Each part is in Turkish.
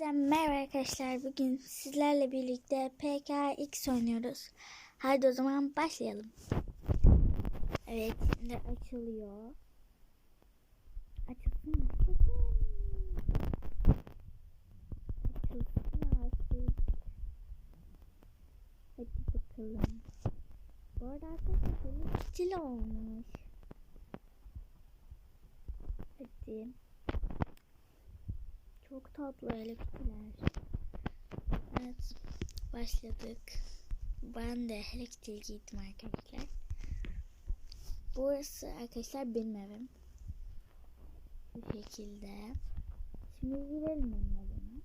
Merhaba arkadaşlar. Bugün sizlerle birlikte PKX oynuyoruz. Hadi o zaman başlayalım. Evet, şimdi açılıyor. Açılsın mı? Açılsın. Hadi bakalım. Bu arada arkadaşlar olmuş. Hadi. Çok tatlı elektrikler. Evet. Başladık. Ben de elektrik giydim arkadaşlar. Burası arkadaşlar benim evim. Bu şekilde. Şimdi girelim benim evime.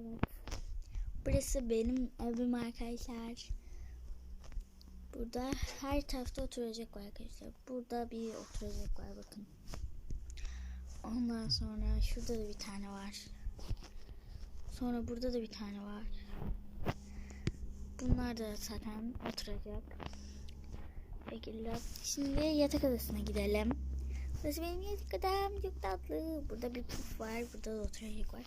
Evet. Burası benim evim arkadaşlar. Burada her tarafta oturacak var arkadaşlar. Burada bir oturacak var bakın. Ondan sonra şurada da bir tane var. Sonra burada da bir tane var. Bunlar da zaten oturacak. Şekilde. Şimdi yatak odasına gidelim. Burası benim yatak odam. Çok tatlı. Burada bir puf var. Burada da oturacak var.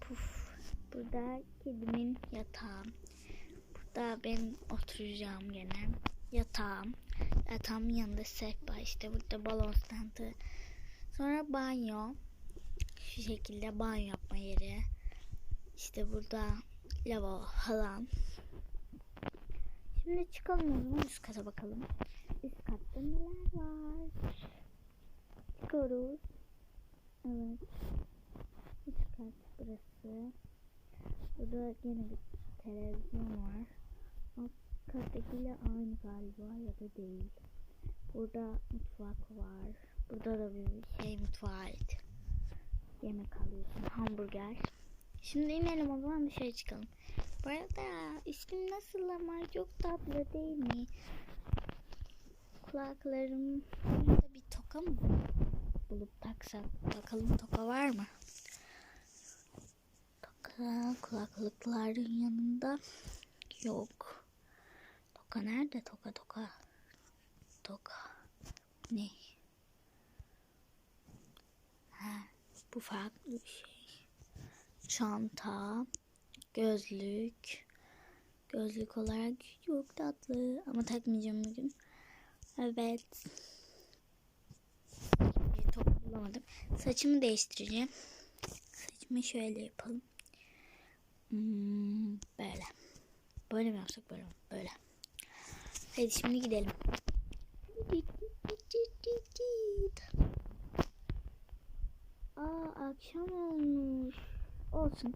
Puf. Burada kedimin yatağı. Burada ben oturacağım gene. Yatağım. Yatağımın yanında sehpa işte burada balon standı. Sonra banyo. Şu şekilde banyo yapma yeri. İşte burada lavabo falan. Şimdi çıkalım o zaman üst kata bakalım. Üst katta neler var? Çıkıyoruz. Evet. Üst kat burası. Burada yine bir televizyon var. Kattakiyle aynı galiba ya da değil. Burada mutfak var. Burada da bir şey mutfağa. Yemek alıyorsun. Hamburger. Şimdi inelim o zaman dışarı çıkalım. Bu arada ismim nasıl ama çok tatlı değil mi? Kulaklarımda bir toka mı bulup taksak? Bakalım toka var mı? Toka kulaklıkların yanında yok. Toka nerede? Toka toka. Toka. Ne? Ha, bu farklı bir şey. Çanta, gözlük. Gözlük olarak çok tatlı ama takmayacağım bugün. Evet. Bir top bulamadım. Saçımı değiştireceğim. Saçımı şöyle yapalım. Hmm, böyle. Böyle mi yapsak böyle? Böyle. Hadi şimdi gidelim. Aa akşam olmuş. Olsun.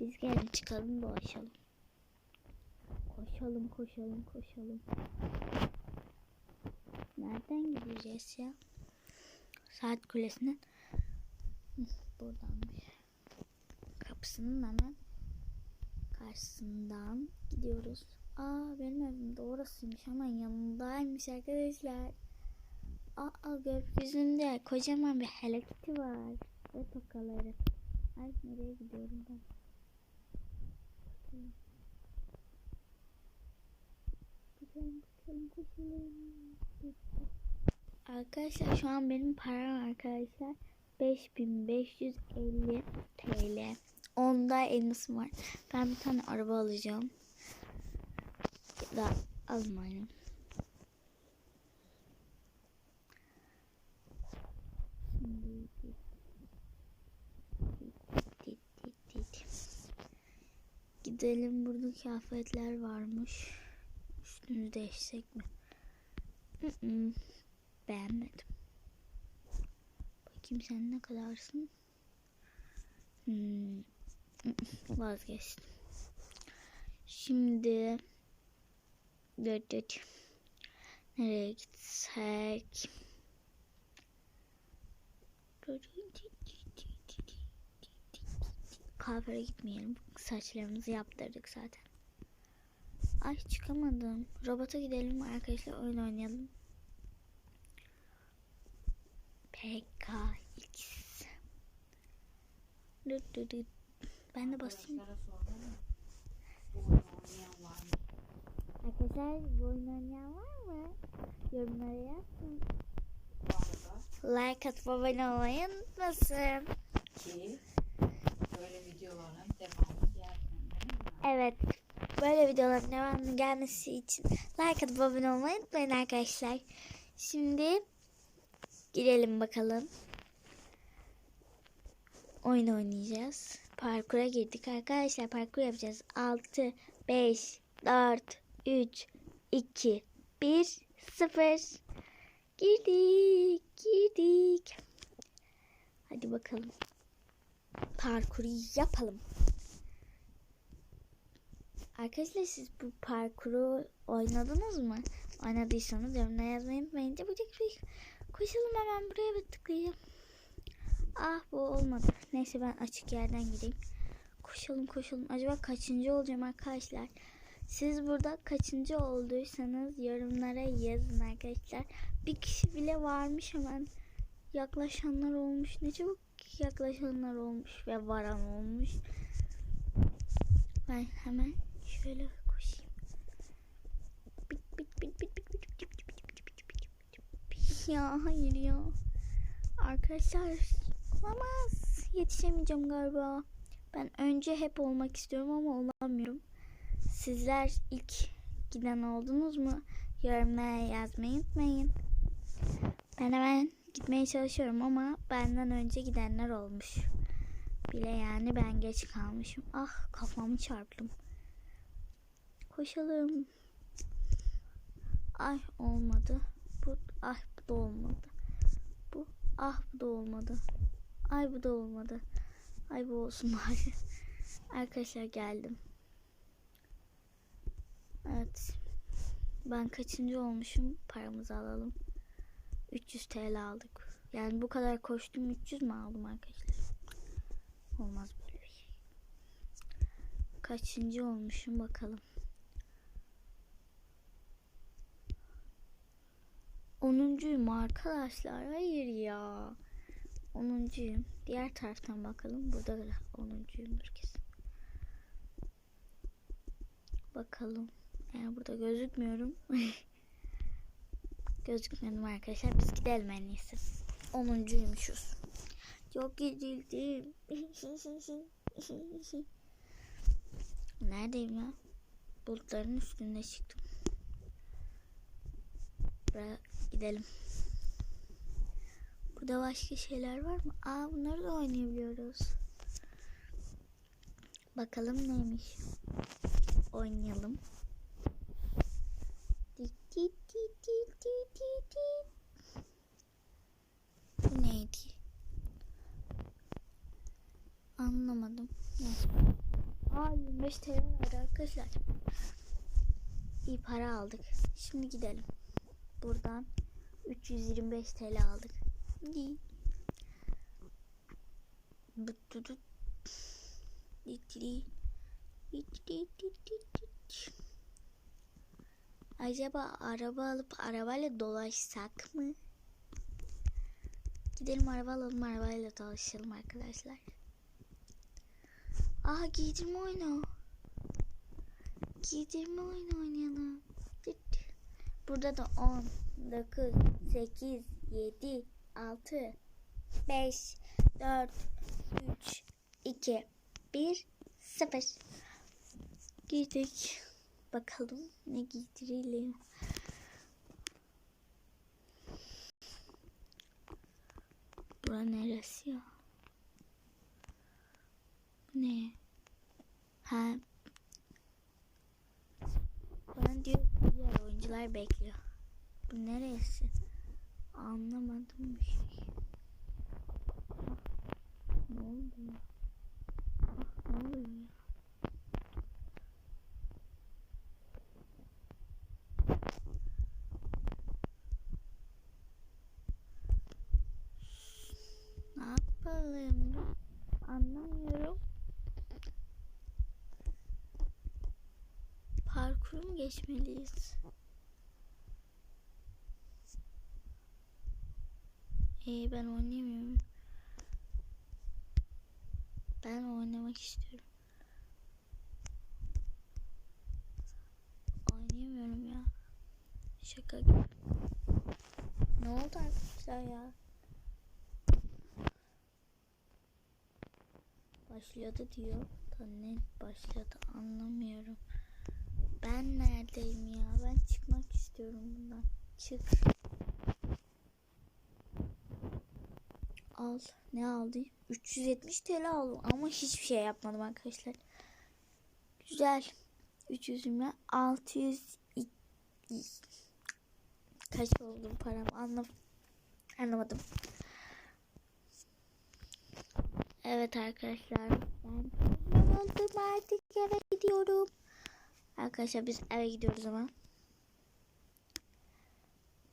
Biz gelin çıkalım dolaşalım. Koşalım koşalım koşalım. Nereden gideceğiz ya? Saat kulesinin buradanmış. Kapısının hemen karşısından gidiyoruz. Aa benim evim de orasıymış hemen yanındaymış arkadaşlar. Aa gökyüzünde kocaman bir Hello var. Ve tokaları. Ay nereye gidiyorum ben? Arkadaşlar şu an benim param arkadaşlar 5550 TL. Onda elmasım var. Ben bir tane araba alacağım. Da almayayım. Gidelim burada kıyafetler varmış. Üstünü değişsek mi? Beğenmedim. Bakayım sen ne kadarsın? Hmm. Vazgeçtim. Şimdi dıt. Nereye gitsek? Kahveye gitmeyelim. Saçlarımızı yaptırdık zaten. Ay çıkamadım. Robota gidelim arkadaşlar oyun oynayalım. PKX. Ben de basayım. Arkadaşlar bu oyunu oynayan var mı? Yorumlara yazsın. Like atıp abone olmayı unutmasın. ki böyle videoların devamı gelsin? Evet. Böyle videoların devamlı gelmesi için like atıp abone olmayı unutmayın arkadaşlar. Şimdi girelim bakalım. Oyun oynayacağız. Parkura girdik arkadaşlar. Parkur yapacağız. 6, 5, 4, 3, 2, 1, 0. Girdik. Girdik. Hadi bakalım. Parkuru yapalım. Arkadaşlar siz bu parkuru oynadınız mı? Oynadıysanız yorumlara yazmayı unutmayın. Çabuk çabuk koşalım hemen buraya bir tıklayayım. Ah bu olmadı. Neyse ben açık yerden gideyim. Koşalım koşalım. Acaba kaçıncı olacağım arkadaşlar? Siz burada kaçıncı olduysanız yorumlara yazın arkadaşlar. Bir kişi bile varmış hemen. Yaklaşanlar olmuş. Ne çabuk yaklaşanlar olmuş ve varan olmuş. Ben hemen şöyle koşayım. Ya hayır ya. Arkadaşlar olamaz. Yetişemeyeceğim galiba. Ben önce hep olmak istiyorum ama olamıyorum. Sizler ilk giden oldunuz mu? Yorumlara yazmayı unutmayın. Ben hemen gitmeye çalışıyorum ama benden önce gidenler olmuş. Bile yani ben geç kalmışım. Ah kafamı çarptım. Koşalım. Ay olmadı. Bu ay bu da olmadı. Bu ah bu da olmadı. Ay bu da olmadı. Ay bu olsun bari. Arkadaşlar geldim. Evet. Ben kaçıncı olmuşum? Paramızı alalım. 300 TL aldık. Yani bu kadar koştum 300 mü aldım arkadaşlar? Olmaz böyle bir şey. Kaçıncı olmuşum bakalım. Onuncuyum arkadaşlar. Hayır ya. Onuncuyum. Diğer taraftan bakalım. Burada da onuncuyumdur kesin. Bakalım. Yani burada gözükmüyorum. Gözükmedim arkadaşlar. Biz gidelim en iyisi. Onuncuymuşuz. Çok gidildim. Neredeyim ya? Bulutların üstünde çıktım. Buraya gidelim. Burada başka şeyler var mı? Aa bunları da oynayabiliyoruz. Bakalım neymiş. Oynayalım ti. Bu neydi? Anlamadım. Neyse. Aa 25 TL var arkadaşlar. İyi para aldık. Şimdi gidelim. Buradan 325 TL aldık. Değil. Bitti. Bitti. Bitti. Bitti. Bitti. Acaba araba alıp arabayla dolaşsak mı? Gidelim araba alalım arabayla dolaşalım arkadaşlar. Aa giydirme oyunu. Giydirme oyunu oynayalım. Burada da 10, 9, 8, 7, 6, 5, 4, 3, 2, 1, 0. Girdik. Bakalım ne giydirelim. Bura neresi ya? Ne? Ha. Ben diyor diğer oyuncular bekliyor. Bu neresi? Anlamadım bir şey. Ah, ne oldu? Ah, ne oluyor ya? Ne yapalım? Anlamıyorum. Parkuru mu geçmeliyiz? Ee, ben oynayamıyorum. Ben oynamak istiyorum. oynayamıyorum ya. Şaka gibi. Ne oldu arkadaşlar ya? Başladı diyor. Da ne başladı anlamıyorum. Ben neredeyim ya? Ben çıkmak istiyorum bundan. Çık. Al. Ne aldı? 370 TL aldım ama hiçbir şey yapmadım arkadaşlar. Güzel. 300'üme 600 kaç oldu param anlam anlamadım. Evet arkadaşlar ben oldum artık eve gidiyorum. Arkadaşlar biz eve gidiyoruz ama.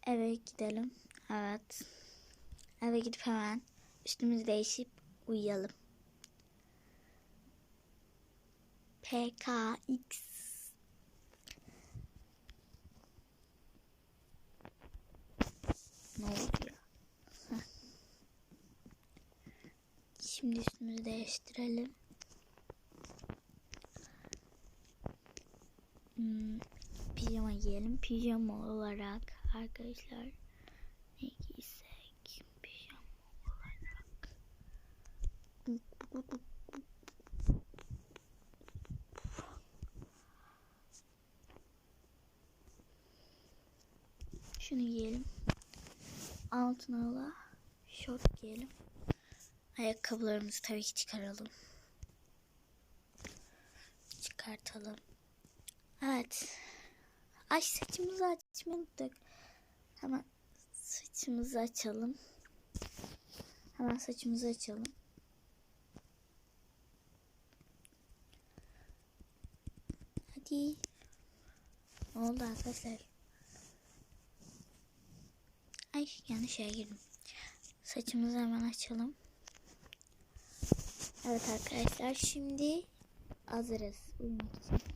Eve gidelim. Evet. Eve gidip hemen üstümüzü değişip uyuyalım. PKX Ne oldu ya? Şimdi üstümüzü değiştirelim. Pijama giyelim. Pijama olarak arkadaşlar ne giysek? Pijama olarak. Şunu giyelim. Altına da şort giyelim. Ayakkabılarımızı tabii ki çıkaralım. Çıkartalım. Evet. Ay saçımızı unuttuk. Hemen saçımızı açalım. Hemen saçımızı açalım. Hadi. Ne oldu arkadaşlar? Ay yanlış yere girdim. Saçımızı hemen açalım. Evet arkadaşlar şimdi hazırız uyumak için.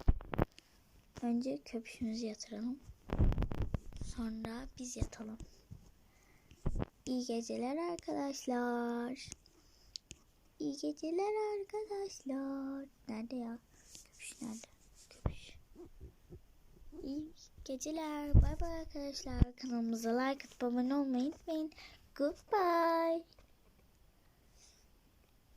Önce köpüşümüzü yatıralım. Sonra biz yatalım. İyi geceler arkadaşlar. İyi geceler arkadaşlar. Nerede ya? Köpüş nerede? Köpüş. İyi geceler. Bay bay arkadaşlar. Kanalımıza like atıp abone olmayı unutmayın. Goodbye.